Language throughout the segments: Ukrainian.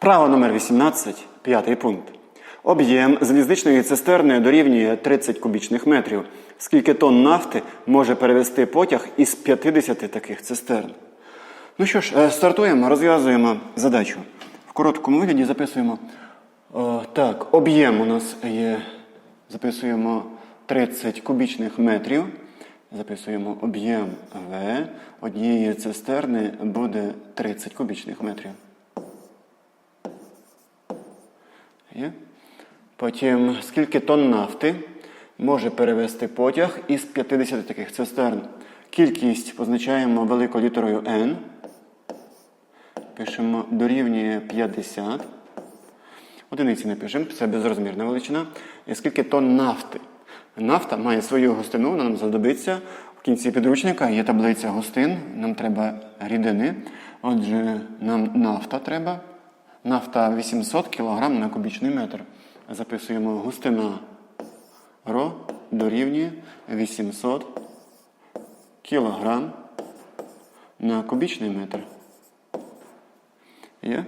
Вправа номер 18, п'ятий пункт. Об'єм залізничної цистерни дорівнює 30 кубічних метрів. Скільки тонн нафти може перевести потяг із 50 таких цистерн? Ну що ж, е, стартуємо, розв'язуємо задачу. В короткому вигляді записуємо. О, так, об'єм у нас є. Записуємо 30 кубічних метрів. Записуємо об'єм В однієї цистерни буде 30 кубічних метрів. Потім, скільки тонн нафти може перевести потяг із 50 таких цистерн? Кількість позначаємо великою літерою N. Пишемо дорівнює 50. Одиниці не пишемо, це безрозмірна величина. І скільки тонн нафти? Нафта має свою густину, вона нам знадобиться. В кінці підручника є таблиця густин, нам треба рідини. Отже, нам нафта треба. Нафта 800 кг на кубічний метр. Записуємо густина ро дорівнює 800 кг на кубічний метр. Є?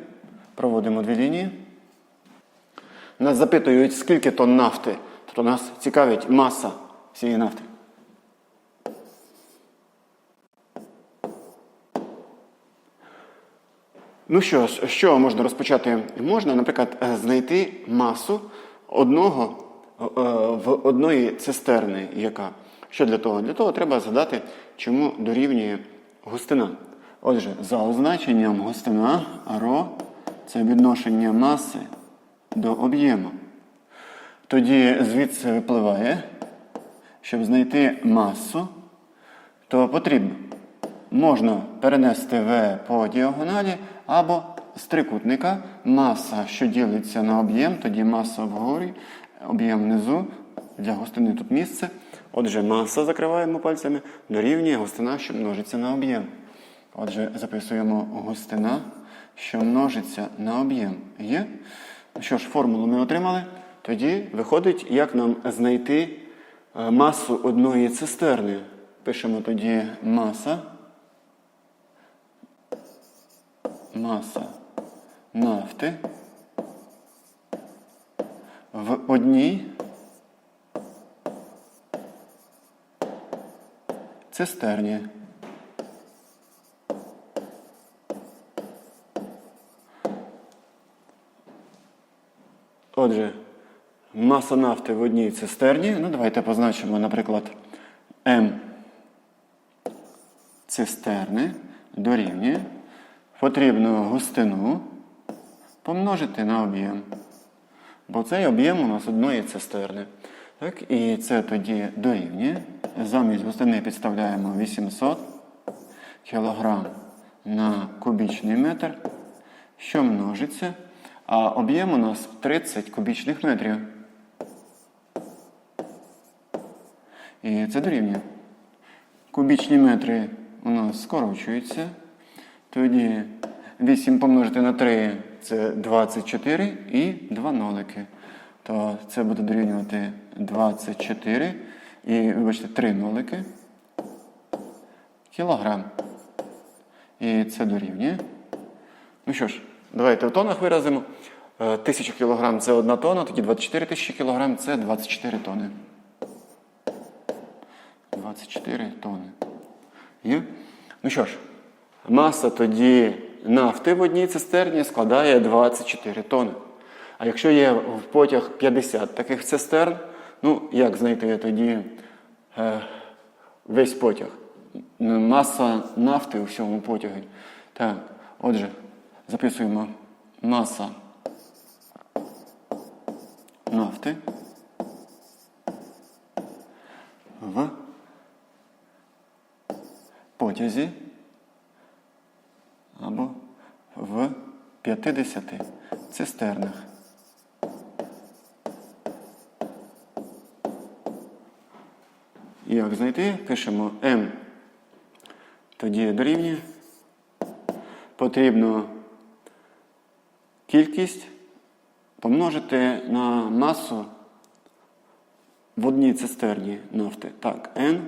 Проводимо дві лінії. Нас запитують, скільки тонн нафти. Тобто нас цікавить маса всієї нафти. Ну що з можна розпочати? Можна, наприклад, е, знайти масу одного е, в одної цистерни, яка. Що для того? Для того треба згадати, чому дорівнює густина. Отже, за означенням густина ро це відношення маси до об'єму. Тоді звідси випливає, щоб знайти масу, то потрібно можна перенести В по діагоналі або з трикутника маса, що ділиться на об'єм, тоді маса вгорі, об'єм внизу, для густини тут місце. Отже, маса закриваємо пальцями, дорівнює густина, що множиться на об'єм. Отже, записуємо густина, що множиться на об'єм. Є? Що ж, формулу ми отримали. Тоді виходить, як нам знайти е, масу одної цистерни. Пишемо тоді маса. Маса нафти в одній цистерні. Отже, маса нафти в одній цистерні. Ну, давайте позначимо, наприклад, М цистерни дорівнює. Потрібно густину помножити на об'єм. Бо цей об'єм у нас одної цистерни. Так, І це тоді дорівнює. Замість густини підставляємо 800 кг на кубічний метр, що множиться. А об'єм у нас 30 кубічних метрів. І це дорівнює. Кубічні метри у нас скорочуються. Тоді 8 помножити на 3 це 24 і 2 нолики. То це буде дорівнювати 24 і, вибачте, 3 нолики. Кілограм. І це дорівнює. Ну що ж, давайте в тонах виразимо. 1000 кг це 1 тонна, тоді 24 тисячі кг це 24 тони. 24 тони. Є? Ну що ж, маса тоді нафти в одній цистерні складає 24 тони. А якщо є в потяг 50 таких цистерн, ну як знайти тоді е, весь потяг? Маса нафти у всьому потягі. Так, отже, записуємо маса нафти в потязі або в 50 цистернах. Як знайти? Пишемо М. Тоді дорівнює. Потрібно кількість помножити на масу в одній цистерні нафти. Так, N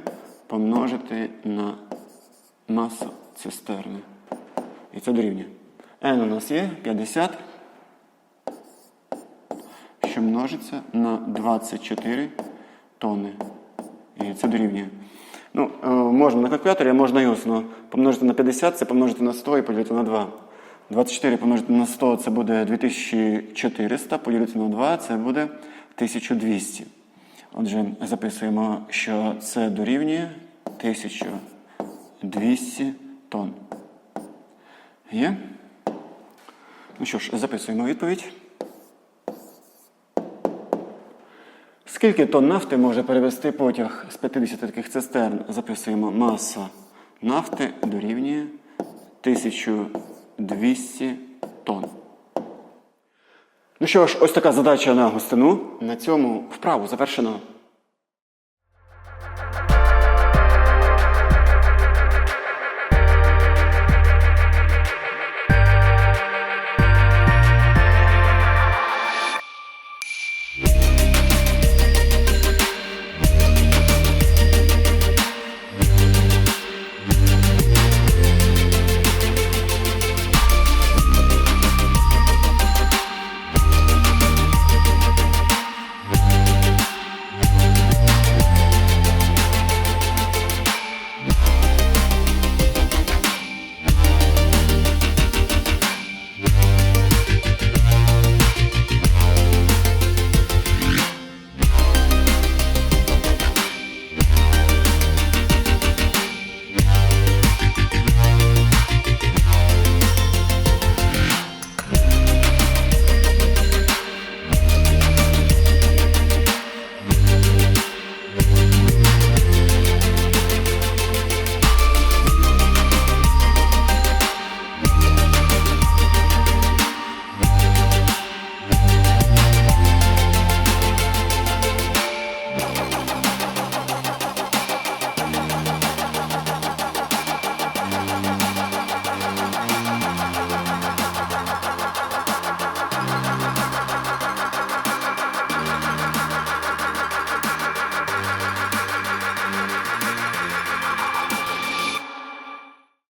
помножити на масу цистерни. І це дорівнює. N у нас є 50. що множиться на 24 тонни. І це дорівнює. Ну, е, можна на калькуляторі, а можна і усно. Помножити на 50, це помножити на 100 і поділити на 2. 24 помножити на 100 це буде 2400, поділити на 2 це буде 1200. Отже, записуємо, що це дорівнює 1200 тонн. Є? Ну що ж, записуємо відповідь. Скільки тонн нафти може перевести потяг з 50 таких цистерн? Записуємо маса нафти дорівнює 1200 тонн. Ну що ж, ось така задача на гостину. На цьому вправу завершено.